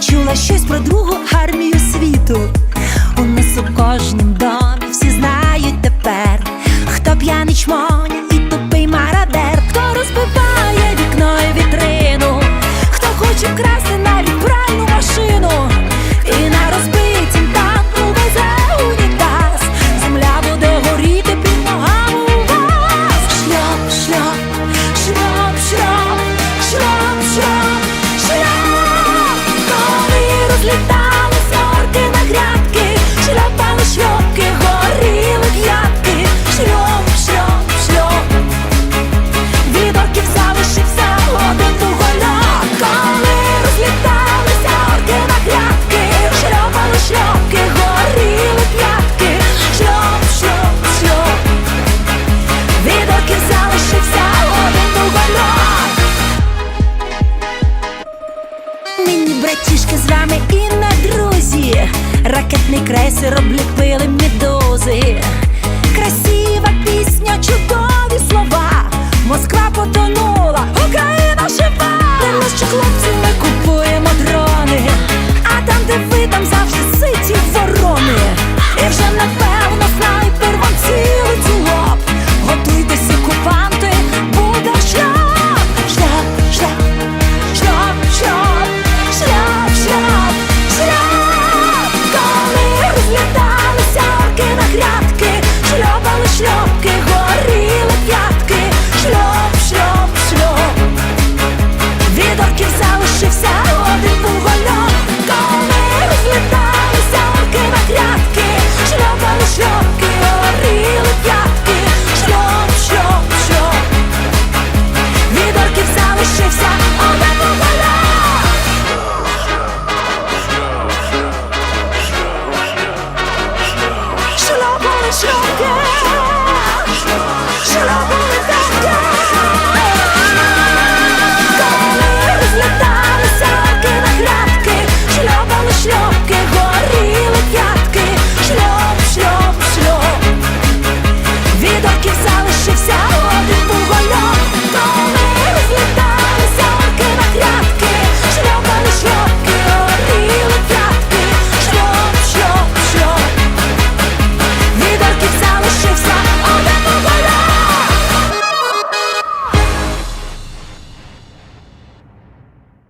чула щось про другу армію світу. У нас у кожнім домі всі знають тепер, хто п'яний чмоня і тупий марадер, хто розбиває вікно і вітрину, хто хоче вкрасти навіть пральну машину, і на розбитім танку везе унітаз. Земля буде горіти під у вас. solitario. Ракетний крейсер обліпили медузи Красива залишився.